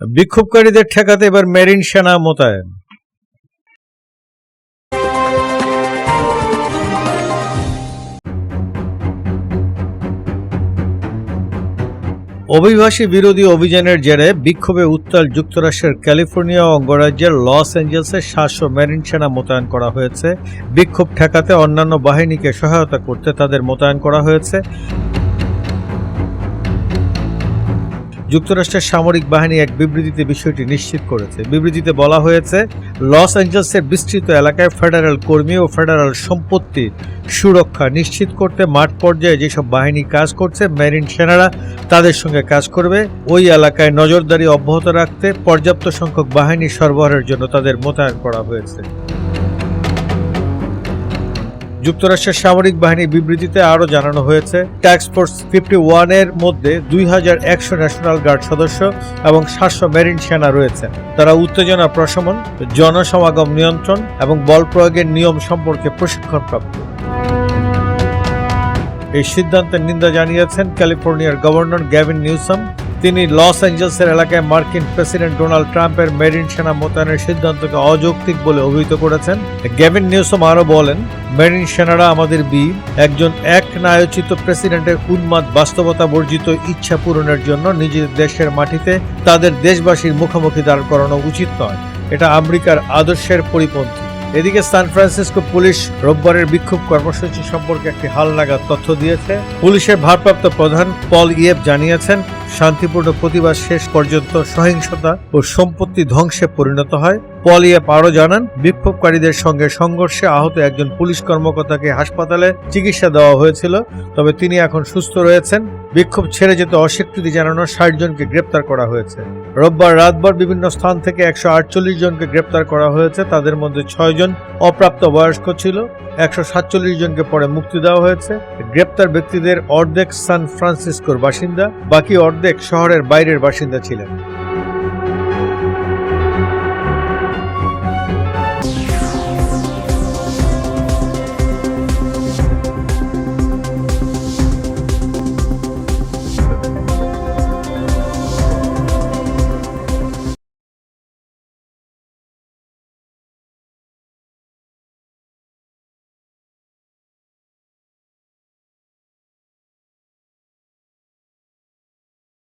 বিক্ষোভকারীদের ঠেকাতে এবার মেরিন সেনা মোতায়েন। অভিবাসী বিরোধী অভিযানের জেরে বিক্ষোভে উত্তাল যুক্তরাষ্ট্রের ক্যালিফোর্নিয়া অঙ্গরাজ্যের লস অ্যাঞ্জেলসে সাতশো মেরিন সেনা মোতায়েন করা হয়েছে। বিক্ষোভ ঠেকাতে অন্যান্য বাহিনীকে সহায়তা করতে তাদের মোতায়েন করা হয়েছে। যুক্তরাষ্ট্রের সামরিক বাহিনী এক বিবৃতিতে বিষয়টি নিশ্চিত করেছে। বিবৃতিতে বলা হয়েছে, লস অ্যাঞ্জেলসের বিস্তৃত এলাকায় ফেডারেল কর্মী ও ফেডারেল সম্পত্তি সুরক্ষা নিশ্চিত করতে মাঠ পর্যায়ে যেসব বাহিনী কাজ করছে, মেরিন সেনারা তাদের সঙ্গে কাজ করবে। ওই এলাকায় নজরদারি অব্যাহত রাখতে পর্যাপ্ত সংখ্যক বাহিনী সরবরাহের জন্য তাদের মোতায়েন করা হয়েছে। যুক্তরাষ্ট্রের সামরিক বাহিনী বিবৃতিতে আরও জানানো হয়েছে ট্যাক্স ফোর্স ফিফটি ওয়ানের মধ্যে দুই হাজার একশো ন্যাশনাল গার্ড সদস্য এবং সাতশো মেরিন সেনা রয়েছে। তারা উত্তেজনা প্রশমন, জনসমাগম নিয়ন্ত্রণ এবং বল প্রয়োগের নিয়ম সম্পর্কে প্রশিক্ষণপ্রাপ্ত। এই সিদ্ধান্তের নিন্দা জানিয়েছেন ক্যালিফোর্নিয়ার গভর্নর গ্যাভিন নিউসাম। তিনি লস অ্যাঞ্জেলসের এলাকায় মার্কিন প্রেসিডেন্ট ডোনাল্ড ট্রাম্পের মেরিন সেনা মোতায়েনের সিদ্ধান্তকে অযৌক্তিক বলে অভিহিত করেছেন। গ্যাভিন নিউসাম আরও বলেন মেরিন সেনারা আমাদের বীর, একজন এক নায়োচিত প্রেসিডেন্টের উন্মাদ বাস্তবতা বর্জিত ইচ্ছা পূরণের জন্য নিজের দেশের মাটিতে তাদের দেশবাসীর মুখোমুখি দাঁড় করানো উচিত নয়। এটা আমেরিকার আদর্শের পরিপন্থী। এদিকে সান ফ্রান্সিসকো পুলিশ রোববারের বিক্ষোভ কর্মসূচি সম্পর্কে একটি হালনাগাদ তথ্য দিয়েছে। পুলিশের ভারপ্রাপ্ত প্রধান পল ইয়েব জানিয়েছেন শান্তিপূর্ণ প্রতিবাদ শেষ পর্যন্ত সহিংসতা ও সম্পত্তি ধ্বংসে পরিণত হয়। পলিয়া আরও জানান, বিক্ষোভকারীদের সঙ্গে সংঘর্ষে আহত একজন পুলিশ কর্মকর্তাকে হাসপাতালে চিকিৎসা দেওয়া হয়েছিল, তবে তিনি এখন সুস্থ রয়েছেন। বিক্ষোভ ছেড়ে যেতে অস্বীকৃতি জানানো ষাট জনকে গ্রেপ্তার করা হয়েছে। রোববার রাতভর বিভিন্ন স্থান থেকে একশো আটচল্লিশ জনকে গ্রেপ্তার করা হয়েছে, তাদের মধ্যে ছয় জন অপ্রাপ্ত বয়স্ক ছিল। একশো সাতচল্লিশ জনকে পরে মুক্তি দেওয়া হয়েছে। গ্রেপ্তার ব্যক্তিদের অর্ধেক সান ফ্রান্সিসকোর বাসিন্দা, বাকি অর্ধেক শহরের বাইরের বাসিন্দা ছিলেন।